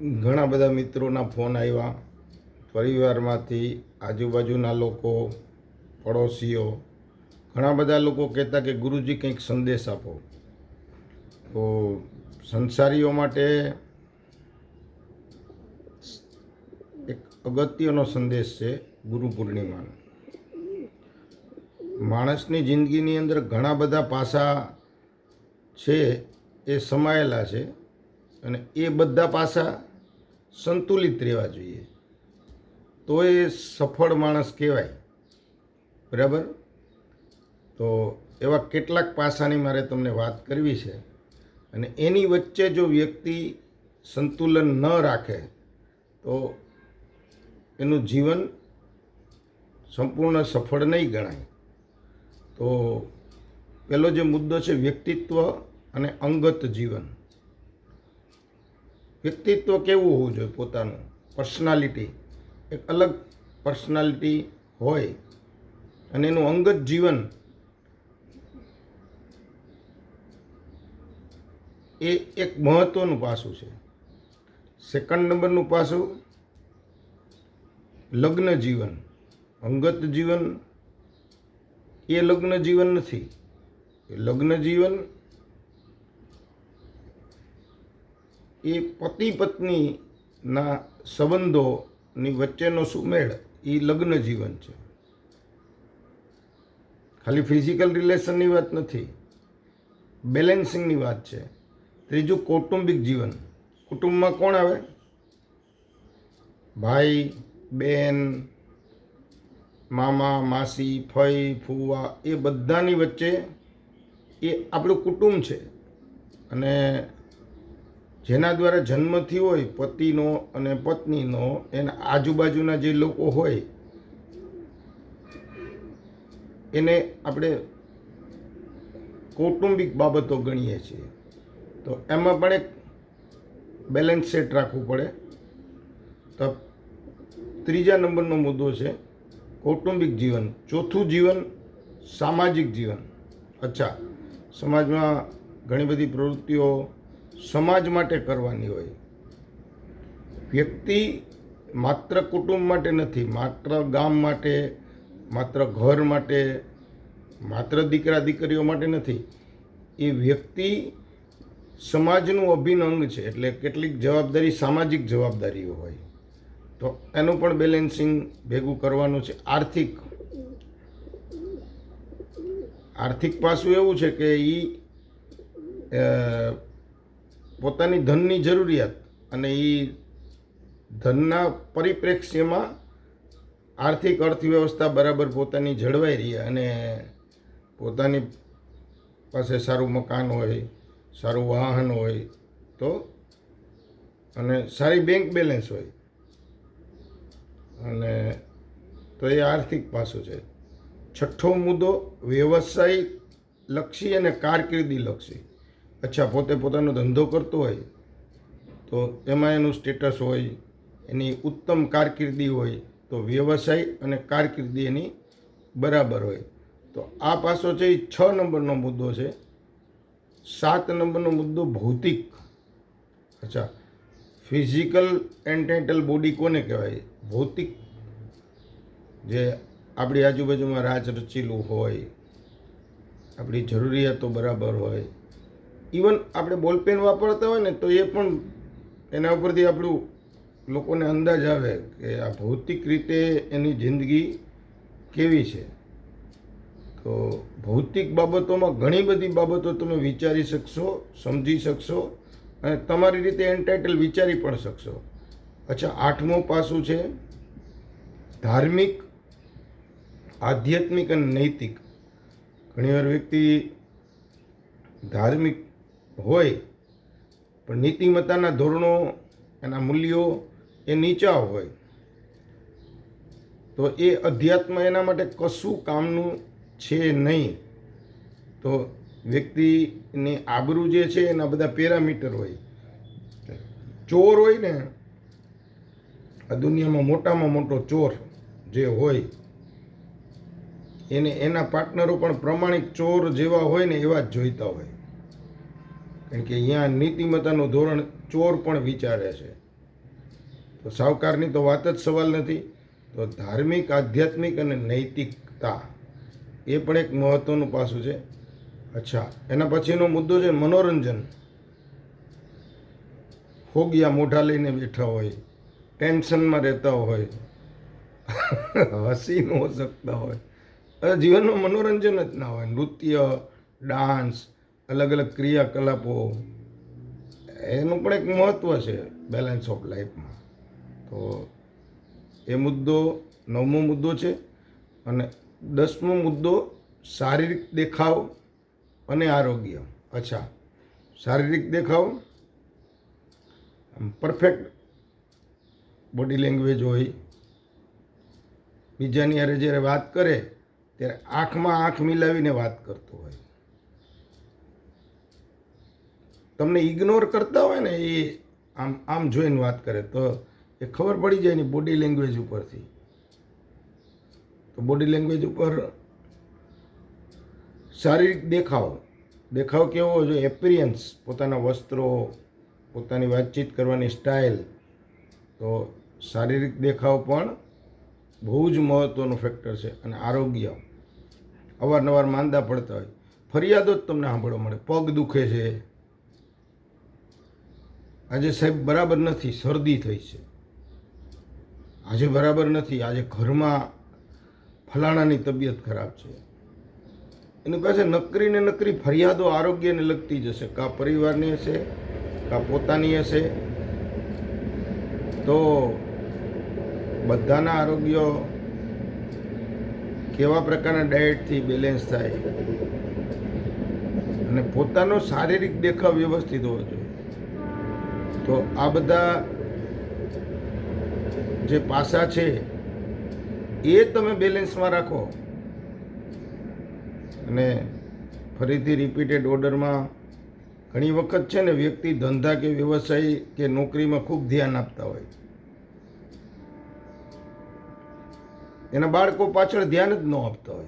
ઘણા બધા મિત્રોના ફોન આવ્યા. પરિવારમાંથી આજુબાજુના લોકો, પડોશીઓ, ઘણા બધા લોકો કહેતા કે ગુરુજી કંઈક સંદેશ આપો. તો સંસારીઓ માટે એક અગત્યનો સંદેશ છે ગુરુ પૂર્ણિમાનો. માણસની જિંદગીની અંદર ઘણા બધા પાસા છે, એ સમાયેલા છે. અને એ બધા પાસા સંતુલિત રહેવા જોઈએ. તો એ સફળ માણસ કહેવાય. બરાબર? તો એવા કેટલાક પાસાની મારે તમને વાત કરવી છે. અને એની વચ્ચે જો વ્યક્તિ સંતુલન ન રાખે, તો એનું જીવન સંપૂર્ણ સફળ નહીં ગણાય. તો પેલો જે મુદ્દો છે વ્યક્તિત્વ અને અંગત જીવન. વ્યક્તિત્વ કેવું હોવું જોઈએ પોતાનું? પર્સનાલિટી એક અલગ પર્સનાલિટી હોય અને એનું અંગત જીવન એ એક મહત્ત્વનું પાસું છે. સેકન્ડ નંબરનું પાસું લગ્ન જીવન. અંગત જીવન એ લગ્ન જીવન નથી. લગ્ન જીવન એ પતિ પત્નીના સંબંધોની વચ્ચેનો સુમેળ એ લગ્ન જીવન છે. ખાલી ફિઝિકલ રિલેશનની વાત નથી બેલેન્સિંગની વાત છે. ત્રીજું કૌટુંબિક જીવન, કુટુંબમાં કોણ આવે? ભાઈ, બેન, મામા, માસી, ફઈ, ફૂવા, એ બધાની વચ્ચે એ આપણું કુટુંબ છે. અને જેના દ્વારા જન્મથી હોય, પતિનો અને પત્નીનો, એના આજુબાજુના જે લોકો હોય, એને આપણે કૌટુંબિક બાબતો ગણીએ છીએ. તો એમાં પણ એક બેલેન્સ સેટ રાખવું પડે. તો ત્રીજા નંબરનો મુદ્દો છે, કૌટુંબિક જીવન. ચોથું જીવન, સામાજિક જીવન. અચ્છા, સમાજમાં ઘણી બધી પ્રવૃત્તિઓ સમાજ માટે કરવાની હોય. વ્યક્તિ માત્ર કુટુંબ માટે નથી, માત્ર ગામ માટે, માત્ર ઘર માટે, માત્ર દીકરા દીકરીઓ માટે નથી. એ વ્યક્તિ સમાજનું અભિન્ન અંગ છે, એટલે કેટલીક જવાબદારી સામાજિક જવાબદારીઓ હોય. તો એનું પણ બેલેન્સિંગ ભેગું કરવાનું છે. આર્થિક. આર્થિક પાસું એવું છે કે એ પોતાની ધનની જરૂરિયાત અને એ ધનના પરિપ્રેક્ષ્યમાં આર્થિક અર્થવ્યવસ્થા બરાબર પોતાની જળવાઈ રહી અને પોતાની પાસે સારું મકાન હોય, સારું વાહન હોય, તો અને સારી બેંક બેલેન્સ હોય. અને તો એ આર્થિક પાસું છે. છઠ્ઠો મુદ્દો વ્યવસાય લક્ષી અને કારકિર્દી લક્ષી અચ્છા, પોતે પોતાનો ધંધો કરતો હોય તો એમાં એનું સ્ટેટસ હોય, એની ઉત્તમ કારકિર્દી હોય તો વ્યવસાય અને કારકિર્દી એની બરાબર હોય. તો આ પાસો છે એ છ નંબરનો મુદ્દો છે. સાત નંબરનો મુદ્દો ભૌતિક. અચ્છા ફિઝિકલ એન્ટેન્ટલ બોડી કોને કહેવાય? ભૌતિક. જે આપણી આજુબાજુમાં રાજ રચેલું હોય, આપણી જરૂરિયાતો બરાબર હોય ઇવન આપણે બોલપેન વાપરતા હોય ને, તો એ પણ એના ઉપરથી આપણું લોકોને અંદાજ આવે કે આ ભૌતિક રીતે એની જિંદગી કેવી છે. તો ભૌતિક બાબતોમાં ઘણી બધી બાબતો તમે વિચારી શકશો, સમજી શકશો અને તમારી રીતે એન્ટાઇટલ વિચારી પણ શકશો. અચ્છા, આઠમું પાસું છે, ધાર્મિક, આધ્યાત્મિક અને નૈતિક. ઘણીવાર વ્યક્તિ ધાર્મિક હોય, પણ નીતિમત્તાના ધોરણો એના મૂલ્યો એ નીચા હોય, તો એ અધ્યાત્મ એના માટે કશું કામનું છે નહીં. તો વ્યક્તિની આબરૂ જે છે એના બધા પેરામીટર હોય. ચોર હોય ને, આ દુનિયામાં મોટામાં મોટો ચોર જે હોય, એને એના પાર્ટનરો પણ પ્રમાણિક ચોર જેવા હોય ને એવા જ જોઈતા હોય. કારણ કે અહીંયા નીતિમત્તાનું ધોરણ ચોર પણ વિચારે છે. તો સાવકારની તો વાત જ સવાલ નથી, તો ધાર્મિક, આધ્યાત્મિક અને નૈતિકતા એ પણ એક મહત્ત્વનું પાસું છે. અચ્છા, એના પછીનો મુદ્દો છે મનોરંજન. હોગિયા મોઢા લઈને બેઠા હોય, ટેન્શનમાં રહેતા હોય, હસી ન શકતા હોય. જીવનમાં મનોરંજન જ ના હોય. નૃત્ય, ડાન્સ અલગ અલગ ક્રિયાકલાપો. એનું પણ એક મહત્ત્વ છે બેલેન્સ ઓફ લાઈફમાં તો એ મુદ્દો નવમો મુદ્દો છે અને દસમો મુદ્દો શારીરિક દેખાવ અને આરોગ્ય. અચ્છા, શારીરિક દેખાવ પરફેક્ટ બોડી લેંગ્વેજ હોય. બીજાની હારે જ્યારે વાત કરે, ત્યારે આંખમાં આંખ મિલાવીને વાત કરતો હોય. તમને ઇગ્નોર કરતા હોય ને એ આમ આમ જોઈને વાત કરે તો એ ખબર પડી જાય એની બોડી લેંગ્વેજ ઉપરથી. તો બોડી લેંગ્વેજ ઉપર શારીરિક દેખાવ દેખાવ કેવો હોય જોઈએ એપિરિયન્સ પોતાના વસ્ત્રો, પોતાની વાતચીત કરવાની સ્ટાઇલ તો શારીરિક દેખાવ પણ બહુ જ મહત્ત્વનું ફેક્ટર છે અને આરોગ્ય અવારનવાર માંદા પડતા હોય. ફરિયાદો જ તમને સાંભળવા મળે. પગ દુખે છે આજે સાહેબ બરાબર નથી, શરદી થઈ છે. આજે બરાબર નથી, આજે ઘરમાં ફલાણાની તબિયત ખરાબ છે. એની પાસે નકરી ને નકરી ફરિયાદો આરોગ્યને લગતી જ હશે. કાં પરિવારની હશે, કાં પોતાની હશે. તો બધાના આરોગ્ય કેવા પ્રકારના ડાયટથી બેલેન્સ થાય? અને પોતાનો શારીરિક દેખાવ વ્યવસ્થિત હોવો જોઈએ. તો આ બધા જે પાસા છે, એ તમે બેલેન્સમાં રાખો. અને ફરીથી રિપીટેડ ઓર્ડરમાં ઘણી વખત છે ને વ્યક્તિ ધંધા કે વ્યવસાય કે નોકરીમાં ખૂબ ધ્યાન આપતા હોય. એના બાળકો પાછળ ધ્યાન જ ન આપતા હોય.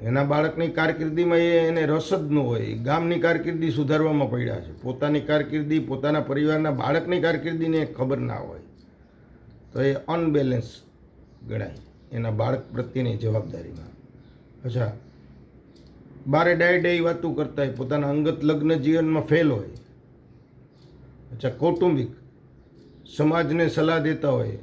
એના બાળકની કારકિર્દીમાં એ એને રસ જ ન હોય. ગામની કારકિર્દી સુધારવામાં પડ્યા છે. પોતાની કારકિર્દી, પોતાના પરિવારના બાળકની કારકિર્દીને ખબર ના હોય. તો એ અનબેલેન્સ ગણાય એના બાળક પ્રત્યેની જવાબદારીમાં. અચ્છા. બારે ડાય ડાય વાતો કરતા હોય. પોતાના અંગત લગ્ન જીવનમાં ફેલ હોય. અચ્છા, કૌટુંબિક સમાજને સલાહ દેતા હોય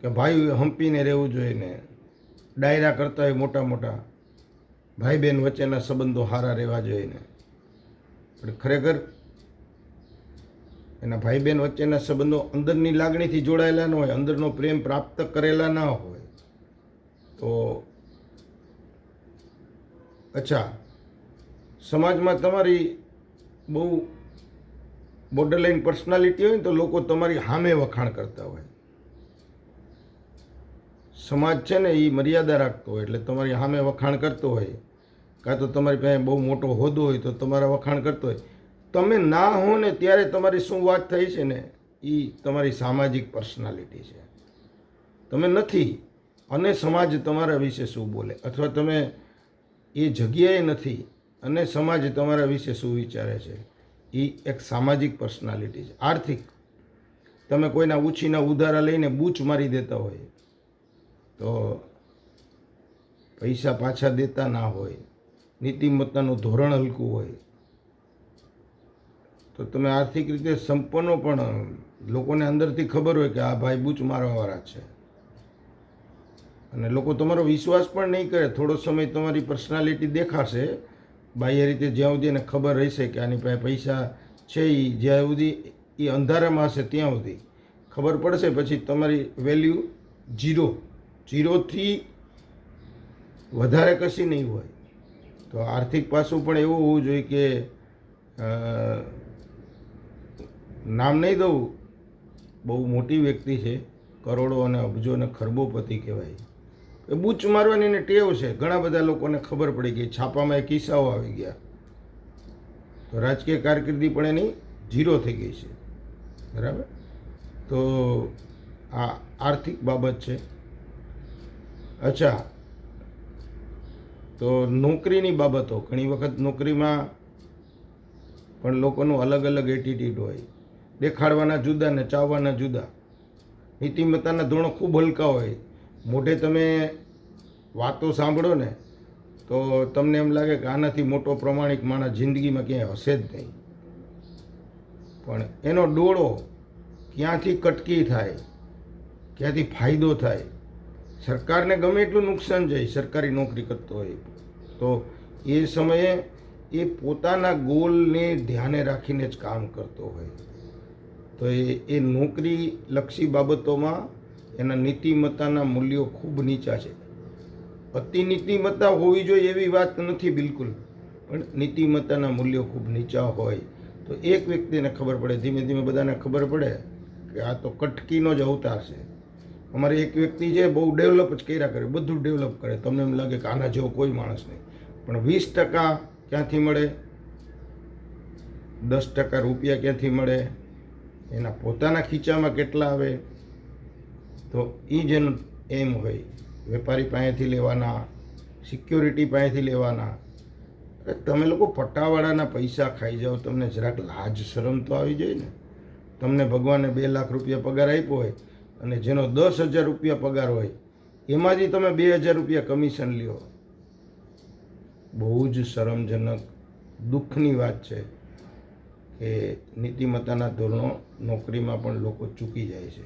કે ભાઈ, હંપીને રહેવું જોઈએ ને. ડાયરા કરતા હોય મોટા મોટા. ભાઈ બહેન વચ્ચેના સંબંધો સારા રહેવા જોઈએ પણ ખરેખર એના ભાઈ બહેન વચ્ચેના સંબંધો અંદરની લાગણીથી જોડાયેલા ન હોય, અંદરનો પ્રેમ પ્રાપ્ત કરેલા ના હોય, તો અચ્છા, સમાજમાં તમારી બહુ બોર્ડરલાઇન પર્સનાલિટી હોય ને, તો લોકો તમારી સામે વખાણ કરતા હોય. સમાજ છે ને એ મર્યાદા રાખતો હોય એટલે તમારી સામે વખાણ કરતો હોય, કાં તો તમારી પાસે બહુ મોટો હોદ્દો હોય તો તમારા વખાણ કરતો હોય. તમે ના હો ને ત્યારે તમારી શું વાત થઈ છે ને એ તમારી સામાજિક પર્સનાલિટી છે. તમે નથી, અને સમાજ તમારા વિશે શું બોલે? અથવા તમે એ જગ્યાએ નથી, અને સમાજ તમારા વિશે શું વિચારે છે? એ એક સામાજિક પર્સનાલિટી છે. આર્થિક. તમે કોઈના ઉછીના ઉધારા લઈને બૂચ મારી દેતા હોય તો પૈસા પાછા દેતા ના હોય, નીતિમત્તાનું ધોરણ હલકું હોય, તો તમે આર્થિક રીતે સંપન્નો પણ લોકોને અંદરથી ખબર હોય કે આ ભાઈ બૂચ મારવાવાળા છે. અને લોકો તમારો વિશ્વાસ પણ નહીં કરે, થોડો સમય તમારી પર્સનાલિટી દેખાશે, બાહ્ય રીતે જ્યાં સુધી એને ખબર રહેશે કે આની પાસે પૈસા છે એ જ્યાં સુધી એ અંધારામાં હશે ત્યાં સુધી. ખબર પડશે, પછી તમારી વેલ્યુ જીરો જીરોથી વધારે કશી નહીં હોય. તો આર્થિક પાસું પણ એવું હોવું જોઈએ કે નામ નહીં દઉં, બહુ મોટી વ્યક્તિ છે, કરોડો અને અબજો અને ખરબોપતિ કહેવાય. એ બૂચ મારવાની એને ટેવ છે. ઘણા બધા લોકોને ખબર પડી ગઈ, છાપામાં એ કિસ્સાઓ આવી ગયા. તો રાજકીય કારકિર્દી પણ એની ઝીરો થઈ ગઈ છે. બરાબર? તો આ આર્થિક બાબત છે. અચ્છા. તો નોકરીની બાબતો, ઘણી વખત નોકરીમાં પણ લોકોનું અલગ અલગ એટીટ્યૂડ હોય. દેખાડવાના જુદા ને ચાવવાના જુદા. નીતિમત્તાના ધોરણો ખૂબ હલકા હોય. મોઢે તમે વાતો સાંભળો ને, તો તમને એમ લાગે કે આનાથી મોટો પ્રમાણિક માણસ જિંદગીમાં ક્યાંય હશે જ નહીં. પણ એનો ડોળો ક્યાંથી કટકી થાય? ક્યાંથી ફાયદો થાય? સરકારને ગમે એટલું નુકસાન જાય, સરકારી નોકરી કરતો હોય, તો એ સમયે એ પોતાના ગોલને ધ્યાને રાખીને જ કામ કરતો હોય. તો એ એ નોકરી લક્ષી બાબતોમાં એના નીતિમત્તાના મૂલ્યો ખૂબ નીચા છે. અતિ નીતિમત્તા હોવી જોઈએ એવી વાત નથી બિલકુલ, પણ નીતિમત્તાના મૂલ્યો ખૂબ નીચા હોય. તો એક વ્યક્તિને ખબર પડે, ધીમે ધીમે બધાને ખબર પડે કે આ તો કટકીનો જ અવતાર છે. અમારે એક વ્યક્તિ છે બહુ ડેવલપ જ કર્યા કરે, બધું ડેવલપ કરે. તમને એમ લાગે કે આના જેવો કોઈ માણસ નહીં. પણ વીસ ટકા ક્યાંથી મળે? દસ ટકા રૂપિયા ક્યાંથી મળે? એના પોતાના ખીચામાં કેટલા આવે? તો એ જ એમ હોય, વેપારી પાસેથી લેવાના, સિક્યોરિટી પાસેથી લેવાના. તમે લોકો પટ્ટાવાળાના પૈસા ખાઈ જાઓ, તમને જરાક લાજ શરમ તો આવી જાય ને. તમને ભગવાને બે લાખ રૂપિયા પગાર આપ્યો હોય અને જેનો દસ હજાર રૂપિયા પગાર હોય, એમાંથી તમે બે હજાર રૂપિયા કમિશન લ્યો. બહુ જ શરમજનક, દુઃખની વાત છે કે નીતિમત્તાના ધોરણો નોકરીમાં પણ લોકો ચૂકી જાય છે.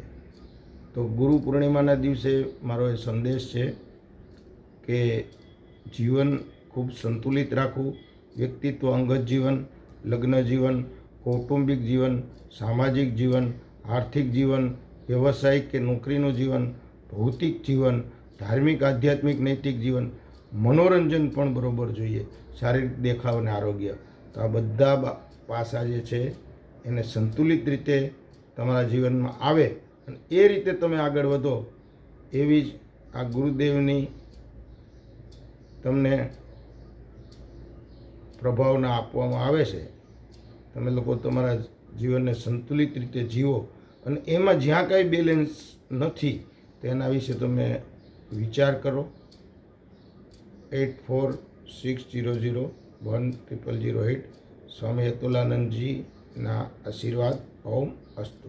તો ગુરુ પૂર્ણિમાના દિવસે મારો એ સંદેશ છે કે જીવન ખૂબ સંતુલિત રાખવું, વ્યક્તિત્વ, અંગત જીવન, લગ્ન જીવન, કૌટુંબિક જીવન, સામાજિક જીવન, આર્થિક જીવન વ્યવસાયિક કે નોકરીનું જીવન, ભૌતિક જીવન, ધાર્મિક, આધ્યાત્મિક, નૈતિક જીવન, મનોરંજન પણ બરોબર જોઈએ. શારીરિક દેખાવ અને આરોગ્ય. તો આ બધા પાસા જે છે, એને સંતુલિત રીતે તમારા જીવનમાં આવે અને એ રીતે તમે આગળ વધો, એવી જ આ ગુરુદેવની તમને પ્રભાવના આપવામાં આવે છે. તમે લોકો તમારા જીવનને સંતુલિત રીતે જીવો. અને એમાં જ્યાં કાંઈ બેલેન્સ નથી, તેના વિશે તમે વિચાર કરો. At four six zero zero one triple zero at Swami અતુલાનંદજીના આશીર્વાદ. ઓમ અસ્તુ.